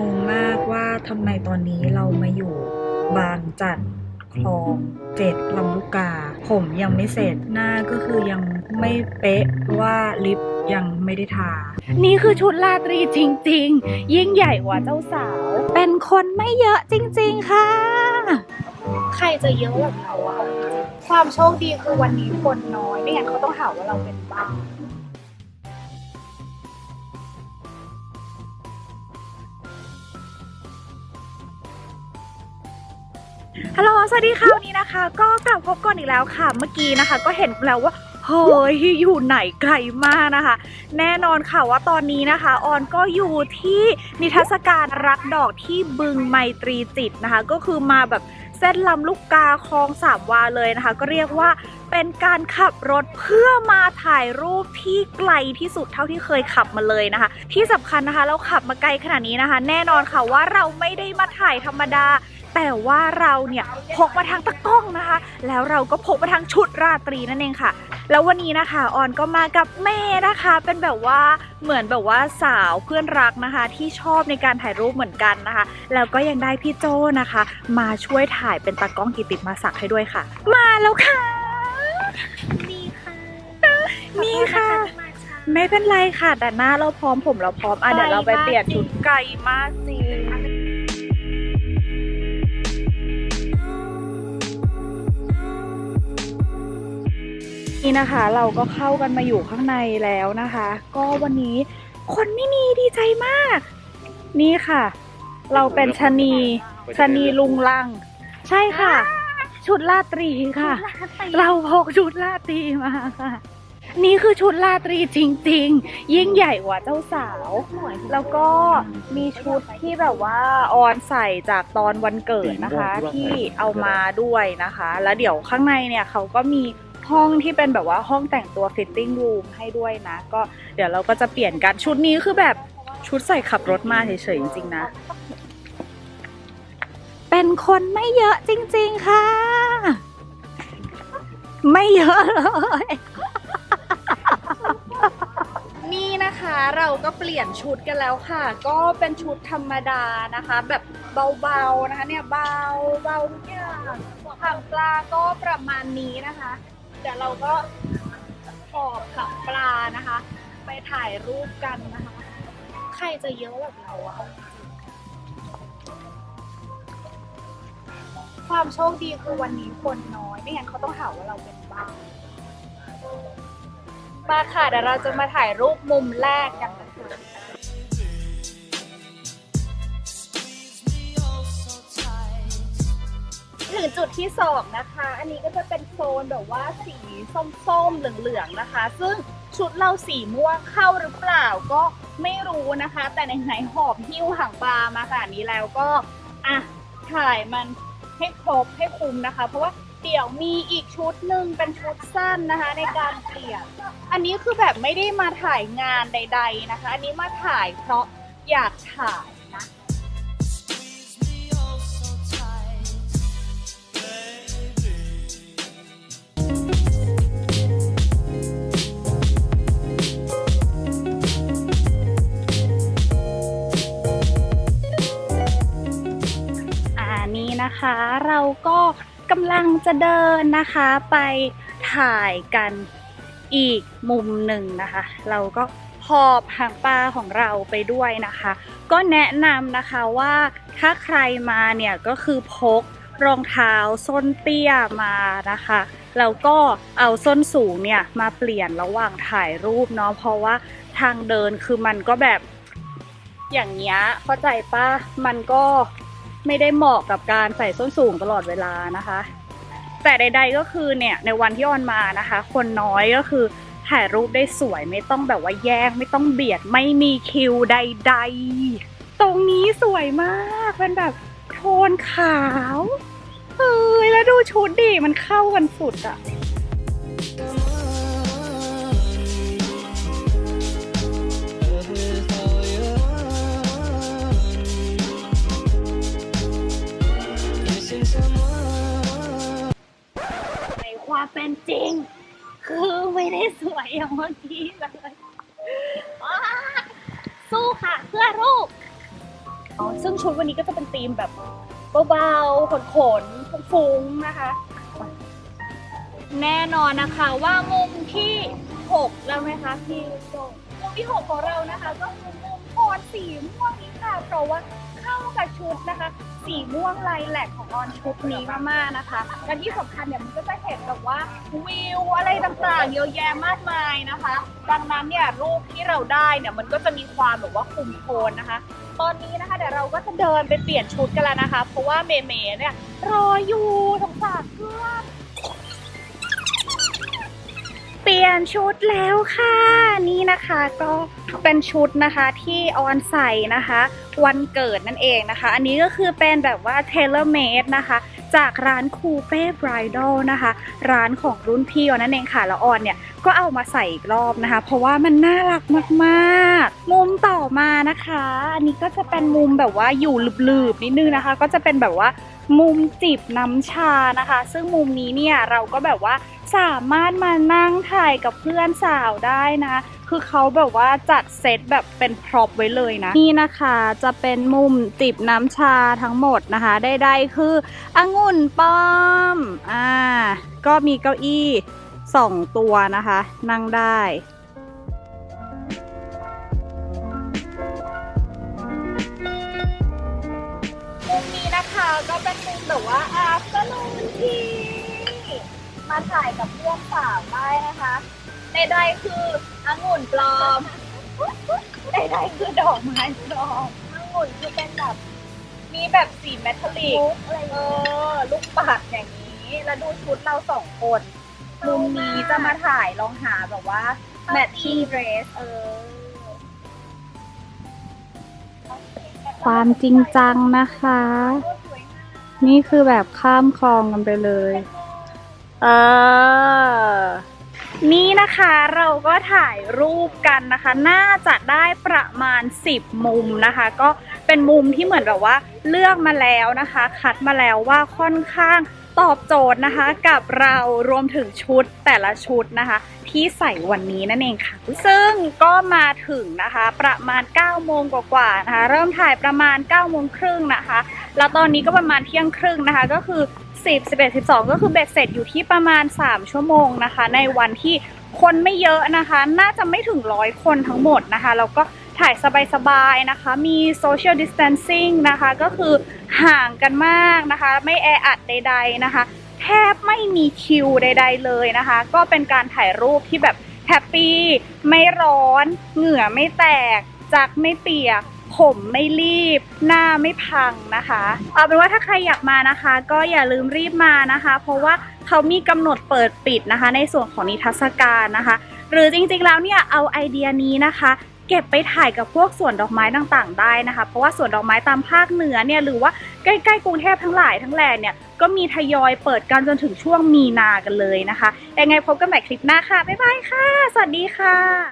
งงมากว่าทำไมตอนนี้เรามาอยู่บางจันทร์คลองเจ็ดลำลูกกา ผมยังไม่เสร็จหน้าก็คือยังไม่เป๊ะเพราะว่าลิปยังไม่ได้ทา นี่คือชุดราตรีจริง ๆ ยิ่งใหญ่กว่าเจ้าสาว เป็นคนไม่เยอะจริง ๆ ค่ะ ใครจะเยอะแบบเราอะความโชคดีคือวันนี้คนน้อย ไม่งั้นเขาต้องหาว่าเราเป็นบ้า ฮัลโหล สวัสดีค่ะ วันนี้นะคะ ก็กลับพบกันอีกแล้วค่ะ เมื่อกี้นะคะ ก็เห็นแล้วว่าเฮ้ยอยู่ไหนไกลมากนะคะ แน่นอนค่ะว่าตอนนี้นะคะออนก็อยู่ที่นิทรรศการรักดอกที่บึงไมตรีจิตนะคะ ก็คือมาแบบเส้นลำลูกกาคลองสามวาเลยนะคะ ก็เรียกว่าเป็นการขับรถเพื่อมาถ่ายรูปที่ไกลที่สุดเท่าที่เคยขับมาเลยนะคะ ที่สำคัญนะคะ เราขับมาไกลขนาดนี้นะคะ แน่นอนค่ะว่าเราไม่ได้มาถ่ายธรรมดา แต่ว่าเราเนี่ยพกมาทางตะกล้องนะคะ แล้วเราก็พกมาทางชุดราตรีนั่นเองค่ะ แล้ววันนี้นะคะออนก็มากับแม่นะคะ เป็นแบบว่าเหมือนแบบว่าสาวเพื่อนรักนะคะ ที่ชอบในการถ่ายรูปเหมือนกันนะคะ แล้วก็ยังได้พี่โจนะคะ มาช่วยถ่ายเป็นตากล้องกิตติมาศักดิ์ให้ด้วยค่ะ มาแล้วค่ะ นี่ค่ะนี่ค่ะขอโทษนที่มาช้าไม่เป็นไรค่ะแต่หน้าเราพร้อมผมเราพร้อมอะเดี๋ยวเราไปเปลี่ยนชุดไกลมาก นี่นะคะ เราก็เข้ากันมาอยู่ข้างในแล้วนะคะ ก็วันนี้คนไม่มีดีใจมาก นี่ค่ะ เราเป็นชะนีชะนีลุงลัง ใช่ค่ะ ชุดราตรีค่ะ เราพกชุดราตรีมาค่ะนี่คือชุดราตรีจริง ๆ ยิ่งใหญ่กว่าเจ้าสาว แล้วก็มีชุดที่แบบว่าออนใส่จากตอนวันเกิดนะคะ ที่เอามาด้วยนะคะ แล้วเดี๋ยวข้างในเนี่ยเขาก็มี ห้องที่เป็นแบบว่าห้องแต่งตัว fitting room ให้ด้วยนะ ก็เดี๋ยวเราก็จะเปลี่ยนกันชุดนี้คือแบบชุดใส่ขับรถมาเฉยๆจริงๆนะ เป็นคนไม่เยอะจริง ๆค่ะ ไม่เยอะเลยนี่นะคะเราก็เปลี่ยนชุดกันแล้วค่ะ ก็เป็นชุดธรรมดานะคะ แบบเบาๆนะคะเนี่ยเบาเบาทุกอย่างถังปลาก็ประมาณนี้นะคะ เดี๋ยวเราก็ออกถังปลานะคะ ไปถ่ายรูปกันนะคะ ใครจะเยอะแบบเราอะความโชคดีคือวันนี้คนน้อย ไม่งั้นเขาต้องหาว่าเราเป็นบ้ามาค่ะเดี๋ยวเราจะมาถ่ายรูปมุมแรกกัน ถึงจุดที่สองนะคะ อันนี้ก็จะเป็นโซนแบบว่าสีส้มๆเหลืองๆนะคะ ซึ่งชุดเราสีม่วงเข้าหรือเปล่าก็ไม่รู้นะคะ แต่ในไหนหอบหิ้วหางปลามาขนาดนี้แล้วก็อะถ่ายมันให้ครบให้คุ้มนะคะ เพราะว่าเดี๋ยวมีอีกชุดหนึ่งเป็นชุดสั้นนะคะ ในการเปลี่ยน อันนี้คือแบบไม่ได้มาถ่ายงานใด ๆนะคะ อันนี้มาถ่ายเพราะอยากถ่าย นะคะ เราก็กำลังจะเดินนะคะไปถ่ายกันอีกมุมหนึ่งนะคะ เราก็หอบหางปลาของเราไปด้วยนะคะ ก็แนะนำนะคะว่าถ้าใครมาเนี่ยก็คือพกรองเท้าส้นเตี้ยมานะคะแล้วก็เอาส้นสูงเนี่ยมาเปลี่ยนระหว่างถ่ายรูปเนาะเพราะว่าทางเดินคือมันก็แบบอย่างเงี้ยเข้าใจปะมันก็ ไม่ได้เหมาะกับการใส่ส้นสูงตลอดเวลานะคะ แต่ใด ๆก็คือเนี่ยในวันที่ออนมานะคะ คนน้อยก็คือถ่ายรูปได้สวยไม่ต้องแบบว่าแย่งไม่ต้องเบียดไม่มีคิวใด ๆ ตรงนี้สวยมากเป็นแบบโทนขาวเอ้ยแล้วดูชุดดิมันเข้ากันสุดอะียงเมื่อกี้เลยสู้ค่ะเพื่อรูปซึ่งชุดวันนี้ก็จะเป็นธีมแบบเบาๆขนขนๆฟุ้งๆนะคะ แน่นอนนะคะว่ามุมที่ 6 แล้วไหมคะพี่โจมุมที่ 6 ของเรานะคะ ก็คือมุมโทนสีม่วงนี้ค่ะเพราะว่า เข้ากับชุดนะคะ สีม่วงลายแหลกของออนชุดนี้มากๆนะคะและที่สำคัญเนี่ยมันก็จะเห็นแบบว่าวิวอะไรต่างๆเยอะแยะมากมายนะคะ ดังนั้นเนี่ยรูปที่เราได้เนี่ยมันก็จะมีความแบบว่าคุมโทนนะคะ ตอนนี้นะคะเดี๋ยวเราก็จะเดินไปเปลี่ยนชุดกันแล้วนะคะ เพราะว่าเมเมเนี่ยรออยู่สงสารเพื่อน เปลี่ยนชุดแล้วค่ะ นี่นะคะก็เป็นชุดนะคะที่ออนใส่นะคะ วันเกิดนั่นเองนะคะ อันนี้ก็คือเป็นแบบว่า tailor made นะคะ จากร้านคูเป้บรายดลนะคะ ร้านของรุ่นพี่ออนนั่นเองค่ะ แล้วออนเนี่ยก็เอามาใส่อีกรอบนะคะ เพราะว่ามันน่ารักมากๆ มุมต่อมานะคะ อันนี้ก็จะเป็นมุมแบบว่าอยู่หลืบๆนิดนึงนะคะ ก็จะเป็นแบบว่า มุมจิบน้ำชานะคะ ซึ่งมุมนี้เนี่ยเราก็แบบว่าสามารถมานั่งถ่ายกับเพื่อนสาวได้นะ คือเขาแบบว่าจัดเซตแบบเป็นพร็อพไว้เลยนะ นี่นะคะจะเป็นมุมจิบน้ำชาทั้งหมดนะคะ ได้ๆคือองุ่นป้อม อ่า ก็มีเก้าอี้สองตัวนะคะ นั่งได้ เป็นมุมแบบว่า afternoon tea มาถ่ายกับเพื่อนสาวได้นะคะใดๆคือองุ่นปลอมใดๆคือดอกไม้ปลอมองุ่นคือเป็นแบบมีแบบสีเมทัลลิกเออลูกปัดอย่างนี้แล้วดูชุดเราสองคนมุมนี้จะมาถ่ายลองหาแบบว่า matching dress เออความจริงจังนะคะ นี่คือแบบข้ามคลองกันไปเลยเออนี่นะคะเราก็ถ่ายรูปกันนะคะ น่าจะได้ประมาณ 10 มุมนะคะ ก็เป็นมุมที่เหมือนแบบว่าเลือกมาแล้วนะคะ คัดมาแล้วว่าค่อนข้างตอบโจทย์นะคะกับเรารวมถึงชุดแต่ละชุดนะคะ ที่ใส่วันนี้นั่นเองค่ะ ซึ่งก็มาถึงนะคะประมาณ9โมงกว่าๆนะคะ เริ่มถ่ายประมาณ9โมงครึ่งนะคะ แล้วตอนนี้ก็ประมาณเที่ยงครึ่งนะคะ ก็คือ 10 11 12 ก็คือเบ็ดเสร็จอยู่ที่ประมาณ 3 ชั่วโมงนะคะ ในวันที่คนไม่เยอะนะคะ น่าจะไม่ถึงร้อยคนทั้งหมดนะคะแล้วก็ถ่ายสบายๆนะคะ มี social distancing นะคะ ก็คือห่างกันมากนะคะ ไม่แออัดใด ๆนะคะ แทบไม่มีคิวใด ๆ เลยนะคะ ก็เป็นการถ่ายรูปที่แบบแฮปปี้ ไม่ร้อน เหงื่อไม่แตก จักไม่เปียก ผมไม่รีบ หน้าไม่พังนะคะเอาเป็นว่าถ้าใครอยากมานะคะ ก็อย่าลืมรีบมานะคะ เพราะว่าเขามีกำหนดเปิดปิดนะคะ ในส่วนของนิทรรศการนะคะ หรือจริงๆแล้วเนี่ยเอาไอเดียนี้นะคะเก็บไปถ่ายกับพวกสวนดอกไม้ต่างๆ ได้นะคะ เพราะว่าสวนดอกไม้ตามภาคเหนือเนี่ยหรือว่าใกล้ๆกรุงเทพทั้งหลายทั้งแหล่เนี่ยก็มีทยอยเปิดกันจนถึงช่วงมีนากันเลยนะคะยังไงพบกันใหม่คลิปหน้าค่ะ บ๊ายบายค่ะ สวัสดีค่ะ